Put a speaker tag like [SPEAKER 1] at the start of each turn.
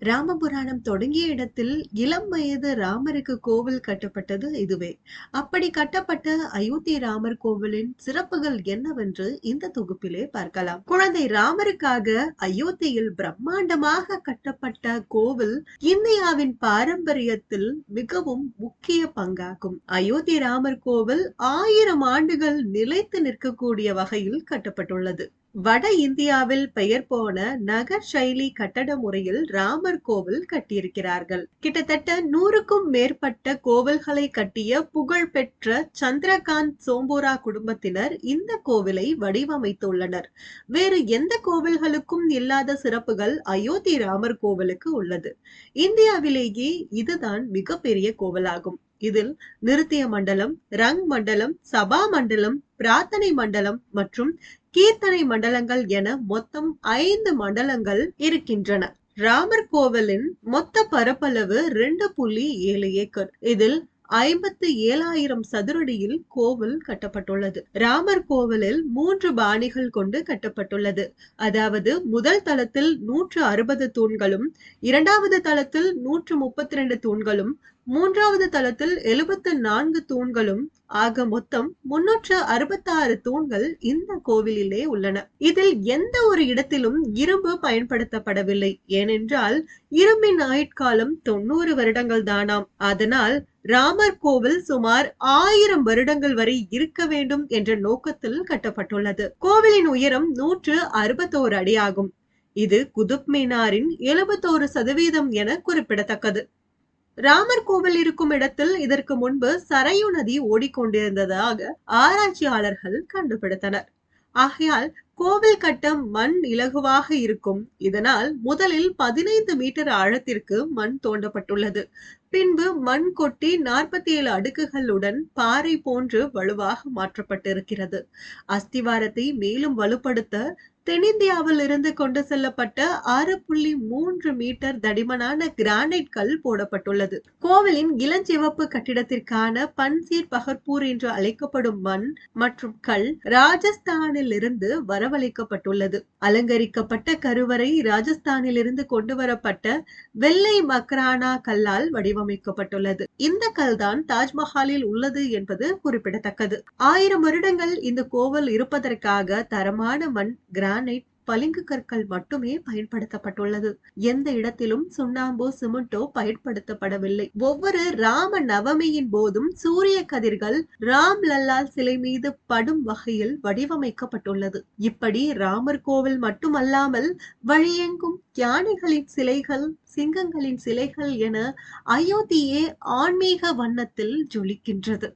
[SPEAKER 1] ராமபுராணம் தொடங்கிய இடத்தில் இளம் வயது ராமருக்கு கோவில் கட்டப்பட்டது இதுவே. அப்படி கட்டப்பட்ட அயோத்தி ராமர் கோவிலின் சிறப்புகள் என்னவென்று இந்த தொகுப்பிலே பார்க்கலாம். குழந்தை ராமருக்காக அயோத்தியில் பிரம்மாண்டமாக கட்டப்பட்ட கோவில் இந்தியாவின் பாரம்பரியத்தில் மிகவும் முக்கிய பங்காகும். அயோத்தி ராமர் கோவில் ஆயிரம் ஆண்டுகள் நிலைத்து நிற்கக்கூடிய வகையில் கட்டப்பட்டுள்ளது. வட இந்தியாவில் பெயர் போன நகர் சைலி கட்டட முறையில் ராமர் கோவில் கட்டியிருக்கிறார்கள். கிட்டத்தட்ட நூறுக்கும் மேற்பட்ட கோவில்களை கட்டிய புகழ்பெற்ற சந்திரகாந்த் சோம்போரா குடும்பத்தினர் இந்த கோவிலை வடிவமைத்துள்ளனர். வேறு எந்த கோவில்களுக்கும் இல்லாத சிறப்புகள் அயோத்தி ராமர் கோவிலுக்கு உள்ளது. இந்தியாவிலேயே இதுதான் மிகப்பெரிய கோவிலாகும். இதில் நிருத்திய மண்டலம் ரங் மண்டலம் சபா மண்டலம் பிரார்த்தனை மண்டலம் மற்றும் கீர்த்தனை மண்டலங்கள் என மொத்தம் ஐந்து மண்டலங்கள் இருக்கின்றன. ராமர் கோவிலின் மொத்த பரப்பளவு ரெண்டு புள்ளி ஏழு ஏக்கர். இதில் ஐம்பத்து ஏழாயிரம் சதுரடியில் கோவில் கட்டப்பட்டுள்ளது. ராமர் கோவிலில் மூன்று பாணிகள் கொண்டு கட்டப்பட்டுள்ளது. அதாவது முதல் தளத்தில் நூற்று அறுபது தூண்களும் இரண்டாவது தளத்தில் நூற்று முப்பத்தி ரெண்டு தூண்களும் மூன்றாவது தளத்தில் எழுபத்து நான்கு தூண்களும் ஆக மொத்தம் முன்னூற்று அறுபத்தாறு தூண்கள் இந்த கோவிலிலே உள்ளன. இதில் எந்த ஒரு இடத்திலும் இரும்பு பயன்படுத்தப்படவில்லை. ஏனென்றால் இரும்பின் ஆயுட்காலம் தொண்ணூறு வருடங்கள் தானாம். அதனால் ராமர் கோவில் சுமார் ஆயிரம் வருடங்கள் வரை இருக்க வேண்டும் என்ற நோக்கத்தில் கட்டப்பட்டுள்ளது. கோவிலின் உயரம் நூற்று அறுபத்தோரு அடி ஆகும். இது குதுப் மீனாரின் எழுபத்தோரு சதவீதம் என குறிப்பிடத்தக்கது. ராமர் கோவில் இருக்கும் இடத்தில் இதற்கு முன்பு சரையு நதி ஓடிக்கொண்டிருந்ததாக ஆராய்ச்சியாளர்கள் கண்டுபிடித்தனர். ஆகையால் கோவில் கட்ட மண் இலகுவாக இருக்கும். இதனால் முதலில் பதினைந்து மீட்டர் ஆழத்திற்கு மண் தோண்டப்பட்டுள்ளது. பின்பு மண் கொட்டி நாற்பத்தி ஏழு அடுக்குகளுடன் பாறை போன்று வலுவாக மாற்றப்பட்டிருக்கிறது. அஸ்திவாரத்தை மேலும் வலுப்படுத்த தென்னிந்தியாவில் இருந்து கொண்டு செல்லப்பட்ட ஆறு புள்ளி மூன்று மீட்டர் தடிமனான கிரானைட் கல் போடப்பட்டுள்ளது. கோவிலின் இளஞ்சிவப்பு கட்டிடத்திற்கான பன்சீர் பகர்பூர் என்று அழைக்கப்படும் மண் மற்றும் கல் ராஜஸ்தானில் இருந்து வர வரவழைக்கப்பட்டுள்ளது. அலங்கரிக்கப்பட்ட கருவறை ராஜஸ்தானில் இருந்து கொண்டு வரப்பட்ட வெள்ளை மக்ரானா கல்லால் வடிவமைக்கப்பட்டுள்ளது. இந்த கல் தான் தாஜ்மஹாலில் உள்ளது என்பது குறிப்பிடத்தக்கது. ஆயிரம் வருடங்கள் இந்த கோவில் இருப்பதற்காக தரமான மண் கிரானைட் பளிங்கு கற்கள் மட்டுமே பயன்படுத்தப்பட்டுள்ளது. எந்த இடத்திலும் சுண்ணாம்போ சிமெண்டோ பயன்படுத்தப்படவில்லை. ஒவ்வொரு ராம நவமியின் போதும் சூரிய கதிர்கள் ராம் லல்லால் சிலை மீது படும் வகையில் வடிவமைக்கப்பட்டுள்ளது. இப்படி ராமர் கோவில் மட்டுமல்லாமல் வழியெங்கும் யானைகளின் சிலைகள் சிங்கங்களின் சிலைகள் என அயோத்தியே ஆன்மீக வண்ணத்தில் ஜொலிக்கின்றது.